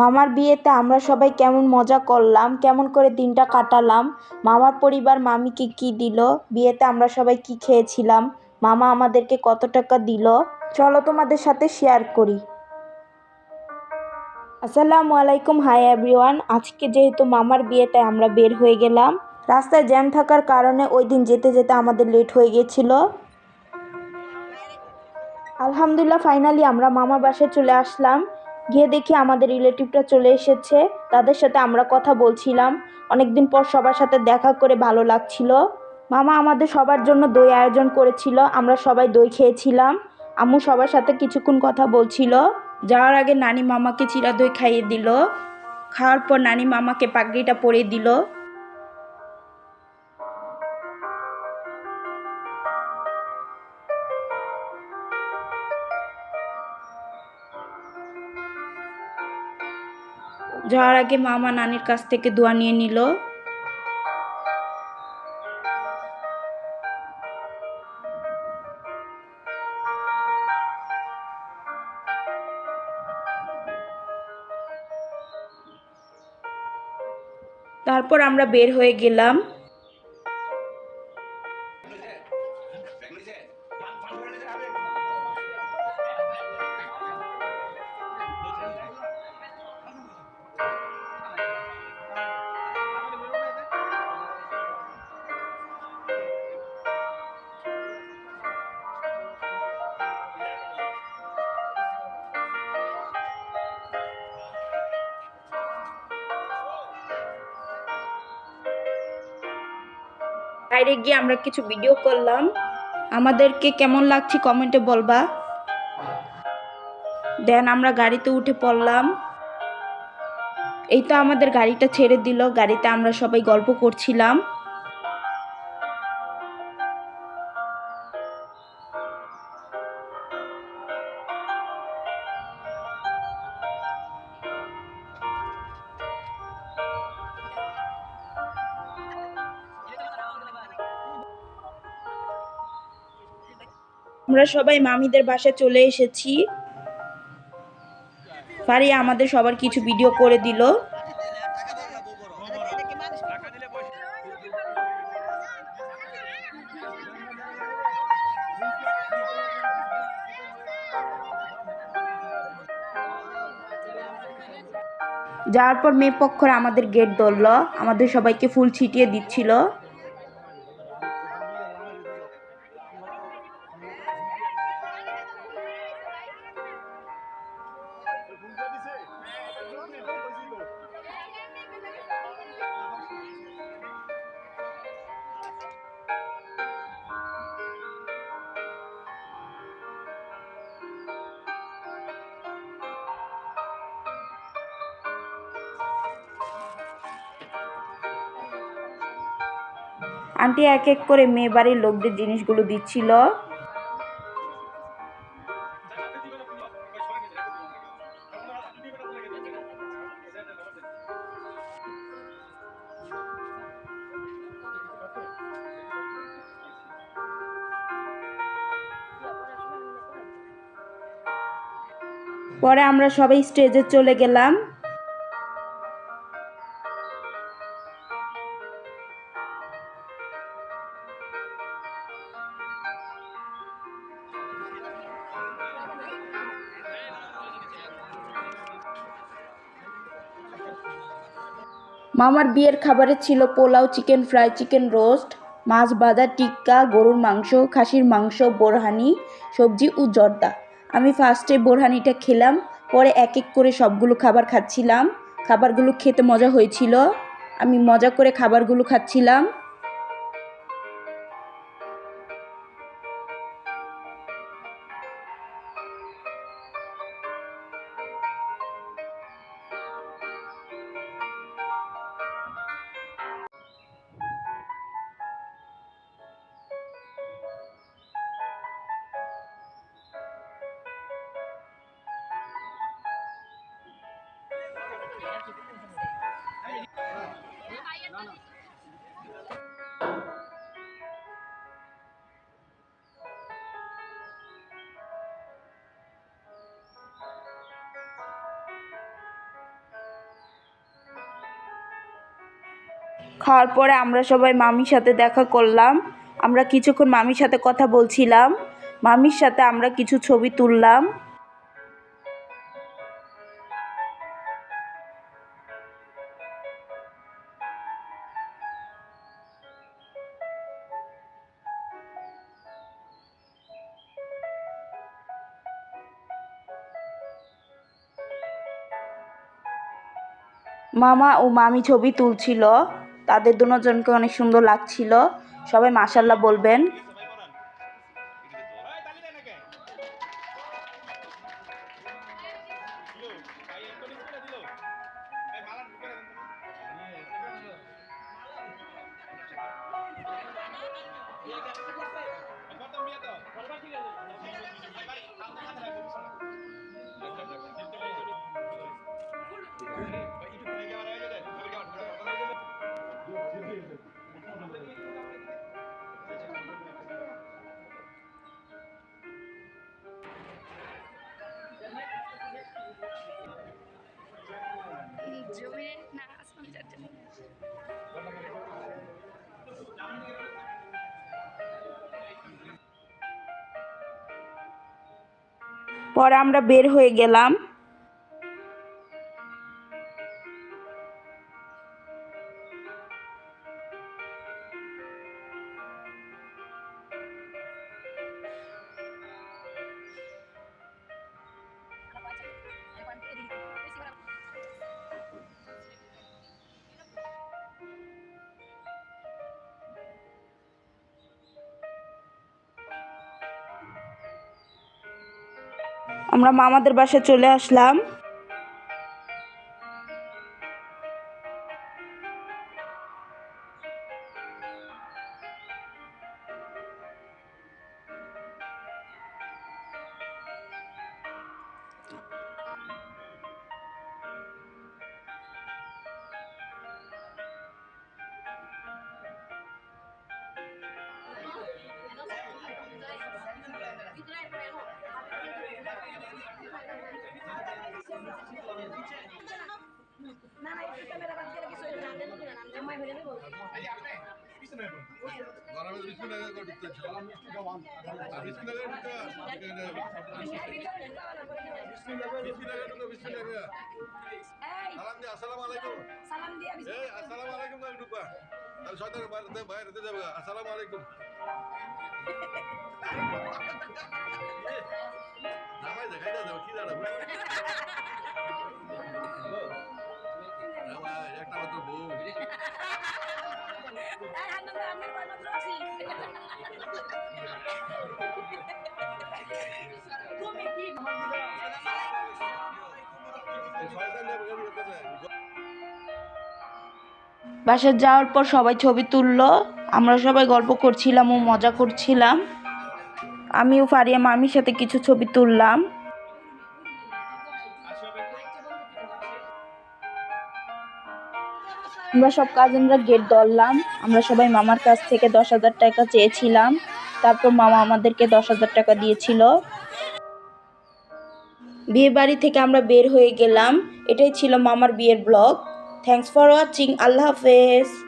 মামার বিয়েতে আমরা সবাই কেমন মজা করলাম, কেমন করে দিনটা কাটালাম, মামার পরিবার মামিকে কি দিল, বিয়েতে আমরা সবাই কি খেয়েছিলাম, মামা আমাদেরকে কত টাকা দিল, চলো তোমাদের সাথে শেয়ার করি। আসসালামু আলাইকুম হাই এভরিওয়ান আজকে যেহেতু মামার বিয়েতে আমরা বের হয়ে গেলাম, রাস্তায় জ্যাম থাকার কারণে ওই দিন যেতে যেতে আমাদের লেট হয়ে গেছিল। আলহামদুলিল্লাহ ফাইনালি আমরা মামা বাসায় চলে আসলাম। গিয়ে দেখি আমাদের রিলেটিভটা চলে এসেছে। তাদের সাথে আমরা কথা বলছিলাম। অনেকদিন পর সবার সাথে দেখা করে ভালো লাগছিল। মামা আমাদের সবার জন্য দই আয়োজন করেছিল। আমরা সবাই দই খেয়েছিলাম। আম্মু সবার সাথে কিছুক্ষণ কথা বলছিল। যাওয়ার আগে নানি মামাকে চিরা দই খাইয়ে দিল। খাওয়ার পর নানি মামাকে পাগড়িটা পরিয়ে দিল। যাওয়ার আগে মামা নানির কাছ থেকে দোয়া নিয়ে নিল তারপর আমরা বের হয়ে গেলাম বাইরে গিয়ে আমরা কিছু ভিডিও করলাম। আমাদেরকে কেমন লাগছে কমেন্টে বলবা। দেন আমরা গাড়িতে উঠে পড়লাম। এই তো আমাদের গাড়িটা ছেড়ে দিল। গাড়িতে আমরা সবাই গল্প করছিলাম। আমরা সবাই মামিদের বাসায় চলে এসেছি। ফারিয়া আমাদের সবার কিছু ভিডিও করে দিল। যাওয়ার পর মেয়ে পক্ষরা আমাদের গেট ধরল। আমাদের সবাইকে ফুল ছিটিয়ে দিচ্ছিল। আন্টি এক এক করে মেয়ে বাড়ির লোকদের জিনিসগুলো দিচ্ছিল। পরে আমরা সবাই স্টেজে চলে গেলাম। মামার বিয়ের খাবারে ছিল pulao, chicken fry, chicken roast, মাছ বাদা টিক্কা, গরুর মাংস, খাসির মাংস, বোরহানি, সবজি ও জর্দা। আমি ফার্স্টে বোরহানিটা খেলাম, পরে এক এক করে সবগুলো খাবার খাচ্ছিলাম। খাবারগুলো খেতে মজা হয়েছিল। আমি মজা করে খাবারগুলো খাচ্ছিলাম। খাওয়ার পরে আমরা সবাই মামির সাথে দেখা করলাম। আমরা কিছুক্ষণ মামির সাথে কথা বলছিলাম। মামির সাথে আমরা কিছু ছবি তুললাম। মামা ও মামি ছবি তুলছিল। তাদের দুজনকে অনেক সুন্দর লাগছিল। সবাই মাসাল্লাহ বলবেন। পরে আমরা বের হয়ে গেলাম। আমরা মামাদের বাসায় চলে আসলাম। গরমে বিসমিল্লাহ করে ঢুকতে ছিল আর বিসমিল্লাহ করে ঢুকতে বিসমিল্লাহ করে ঢুকতে বিসমিল্লাহ করে সালাম দিয়ে আসসালামু আলাইকুম। সালাম দিয়ে আমি এই, আসসালামু আলাইকুম করে ঢুকবা। তাহলে শয়তান বাইরে যাবে আসসালামু আলাইকুম একটা আর দিয়ে বাসায় যাওয়ার পর সবাই ছবি তুললো। আমরা সবাই গল্প করছিলাম ও মজা করছিলাম। আমিও ফারিয়া মামির সাথে কিছু ছবি তুললাম। আমরা সব কাজিনরা গেট ধরলাম। আমরা সবাই মামার কাছ থেকে দশ হাজার টাকা চেয়েছিলাম। তারপর মামা আমাদেরকে দশ হাজার টাকা দিয়েছিল। বিয়ে বাড়ি থেকে আমরা বের হয়ে গেলাম। এটাই ছিল মামার বিয়ের ব্লগ। থ্যাংকস ফর ওয়াচিং আল্লাহ হাফেজ।